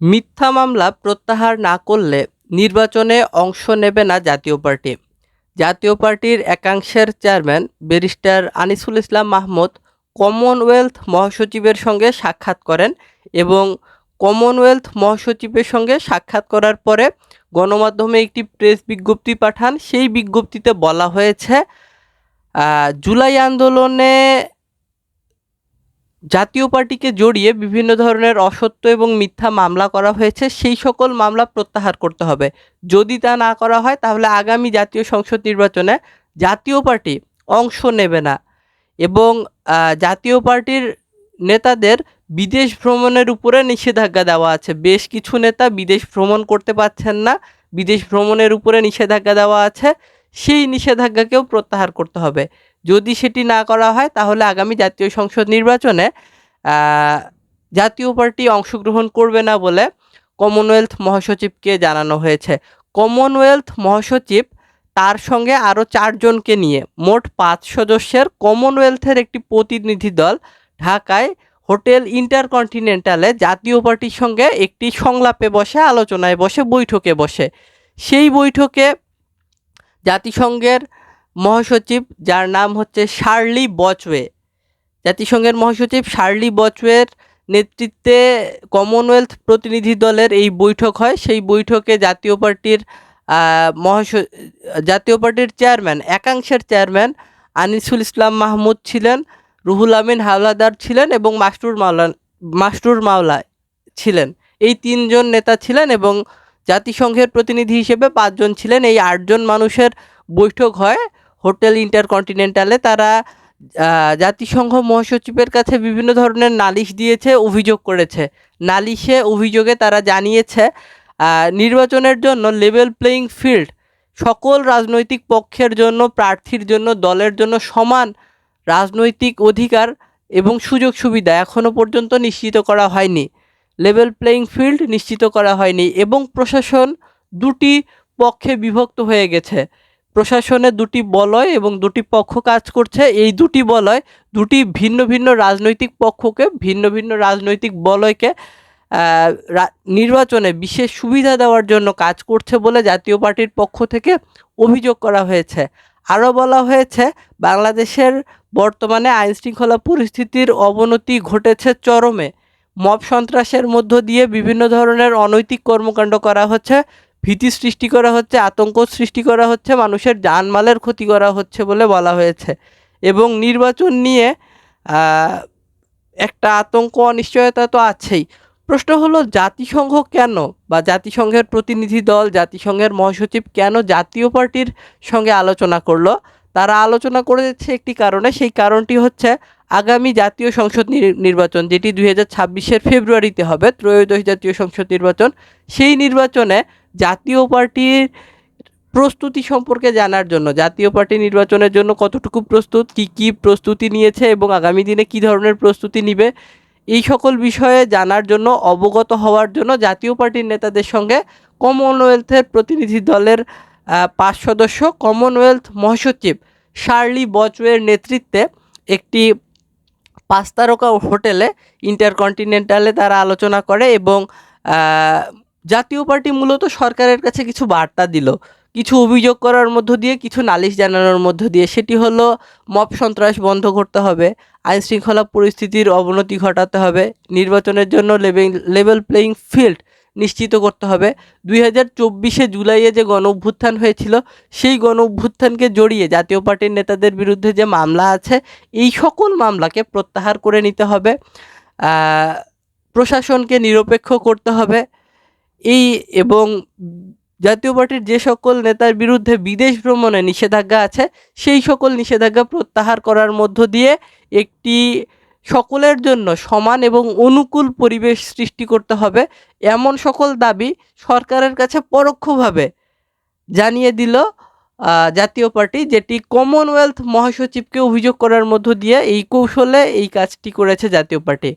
মিথ্যা মামলা প্রত্যাহার না করলে নির্বাচনে অংশ নেবে না জাতীয় পার্টি। জাতীয় পার্টির একাংশের chairman barrister Anisul Islam Mahmud commonwealth মহাসচিবের সঙ্গে সাক্ষাৎ করেন এবং কমনওয়েলথ মহাসচিবের সঙ্গে সাক্ষাৎ করার পরে গণমাধ্যমে একটি প্রেস বিজ্ঞপ্তি পাঠান। সেই বিজ্ঞপ্তিতে বলা হয়েছে জুলাই আন্দোলনে জাতীয় পার্টিকে জড়িয়ে বিভিন্ন ধরনের অসত্য এবং মিথ্যা মামলা করা হয়েছে, সেই সকল মামলা প্রত্যাহার করতে হবে। যদি তা না করা হয়, তাহলে আগামী জাতীয় সংসদ নির্বাচনে জাতীয় পার্টি অংশ নেবে না এবং জাতীয় পার্টির নেতাদের বিদেশ ভ্রমণের উপরে নিষেধাজ্ঞা দেওয়া আছে। বেশ কিছু নেতা বিদেশ ভ্রমণ করতে পারছেন না, বিদেশ ভ্রমণের উপরে নিষেধাজ্ঞা দেওয়া আছে। সেই নিষেধাজ্ঞাকেও প্রত্যাহার করতে হবে। যদি সেটি না করা হয়, তাহলে আগামী জাতীয় সংসদ নির্বাচনে জাতীয় পার্টি অংশগ্রহণ করবে না বলে কমনওয়েলথ মহাসচিবকে জানানো হয়েছে। কমনওয়েলথ মহাসচিব তার সঙ্গে আরও চারজনকে নিয়ে মোট পাঁচ সদস্যের কমনওয়েলথের একটি প্রতিনিধি দল ঢাকায় হোটেল ইন্টারকন্টিনেন্টালে জাতীয় পার্টির সঙ্গে একটি সংলাপে বসে, আলোচনায় বসে, বৈঠকে বসে। সেই বৈঠকে জাতিসংঘের মহাসচিব, যার নাম হচ্ছে শার্লি বচওয়ে। জাতিসংঘের মহাসচিব শার্লি বচওয়ের নেতৃত্বে কমনওয়েলথ প্রতিনিধি দলের এই বৈঠক হয়। সেই বৈঠকে জাতীয় পার্টির মহাস, জাতীয় পার্টির চেয়ারম্যান, একাংশের চেয়ারম্যান আনিসুল ইসলাম মাহমুদ ছিলেন, রুহুল আমিন হাওলাদার ছিলেন এবং মাস্টুর মাওলা মাস্টুর মাওলা ছিলেন। এই তিনজন নেতা ছিলেন এবং জাতিসংঘের প্রতিনিধি হিসেবে পাঁচজন ছিলেন। এই আটজন মানুষের বৈঠক হয়। হোটেল ইন্টারকন্টিনেন্টালে তারা জাতিসংঘ মহাসচিবের কাছে বিভিন্ন ধরনের নালিশ দিয়েছে, অভিযোগ করেছে। নালিশে অভিযোগে তারা জানিয়েছে নির্বাচনের জন্য লেভেল প্লেয়িং ফিল্ড সকল রাজনৈতিক পক্ষের জন্য, প্রার্থীর জন্য, দলের জন্য সমান রাজনৈতিক অধিকার এবং সুযোগ সুবিধা এখনও পর্যন্ত নিশ্চিত করা হয়নি। লেভেল প্লেয়িং ফিল্ড নিশ্চিত করা হয়নি এবং প্রশাসন দুটি পক্ষে বিভক্ত হয়ে গেছে। প্রশাসনে দুটি বলয় এবং দুটি পক্ষ কাজ করছে। এই দুটি বলয় দুটি ভিন্ন ভিন্ন রাজনৈতিক পক্ষকে, ভিন্ন ভিন্ন রাজনৈতিক বলয়কে নির্বাচনে বিশেষ সুবিধা দেওয়ার জন্য কাজ করছে বলে জাতীয় পার্টির পক্ষ থেকে অভিযোগ করা হয়েছে। আরও বলা হয়েছে, বাংলাদেশের বর্তমানে আইন শৃঙ্খলা পরিস্থিতির অবনতি ঘটেছে চরমে। মব সন্ত্রাসের মধ্য দিয়ে বিভিন্ন ধরনের অনৈতিক কর্মকাণ্ড করা হচ্ছে। ভীতি সৃষ্টি করা হচ্ছে, আতঙ্ক সৃষ্টি করা হচ্ছে, মানুষের জানমালের ক্ষতি করা হচ্ছে বলে বলা হয়েছে। এবং নির্বাচন নিয়ে একটা আতঙ্ক, অনিশ্চয়তা তো আছেই। প্রশ্ন হলো, জাতিসংঘ কেন বা জাতিসংঘের প্রতিনিধি দল, জাতিসংঘের মহাসচিব কেন জাতীয় পার্টির সঙ্গে আলোচনা করল? তারা আলোচনা করেছে একটি কারণে, সেই কারণটি হচ্ছে আগামী জাতীয় সংসদ নির- নির্বাচন, যেটি দুই হাজার ছাব্বিশের ফেব্রুয়ারিতে হবে, ত্রয়োদশ জাতীয় সংসদ নির্বাচন, সেই নির্বাচনে জাতীয় পার্টির প্রস্তুতি সম্পর্কে জানার জন্য, জাতীয় পার্টি নির্বাচনের জন্য কতটুকু প্রস্তুত, কী কী প্রস্তুতি নিয়েছে এবং আগামী দিনে কী ধরনের প্রস্তুতি নিবে, এই সকল বিষয়ে জানার জন্য, অবগত হওয়ার জন্য জাতীয় পার্টির নেতাদের সঙ্গে কমনওয়েলথের প্রতিনিধি দলের পাঁচ সদস্য, কমনওয়েলথ মহাসচিব শার্লি বচওয়ের নেতৃত্বে একটি পাঁচ তারকা হোটেলে ইন্টারকন্টিনেন্টালে তারা আলোচনা করে এবং জাতীয় পার্টি মূলত সরকারের কাছে কিছু বার্তা দিল। কিছু অভিযোগ করার মধ্য দিয়ে, কিছু নালিশ জানানোর মধ্য দিয়ে। সেটি হলো, মব সন্ত্রাস বন্ধ করতে হবে আইন শৃঙ্খলা পরিস্থিতির অবনতি ঘটাতে হবে, নির্বাচনের জন্য লেভেল লেভেল প্লেয়িং ফিল্ড নিশ্চিত করতে হবে। দুই হাজার চব্বিশে জুলাইয়ে যে গণ অভ্যুত্থান হয়েছিল, সেই গণ অভ্যুত্থানকে জড়িয়ে জাতীয় পার্টির নেতাদের বিরুদ্ধে যে মামলা আছে, এই সকল মামলাকে প্রত্যাহার করে নিতে হবে। প্রশাসনকে নিরপেক্ষ করতে হবে। এই এবং জাতীয় পার্টির যে সকল নেতার বিরুদ্ধে বিদেশ ভ্রমণে নিষেধাজ্ঞা আছে, সেই সকল নিষেধাজ্ঞা প্রত্যাহার করার মধ্য দিয়ে একটি সকলের জন্য সমান এবং অনুকূল পরিবেশ সৃষ্টি করতে হবে এমন সকল দাবি সরকারের কাছে পরোক্ষভাবে জানিয়ে দিল জাতীয় পার্টি, যেটি কমনওয়েলথ মহাসচিবকে অভিযোগ করার মধ্য দিয়ে এই কৌশলে এই কাজটি করেছে জাতীয় পার্টি।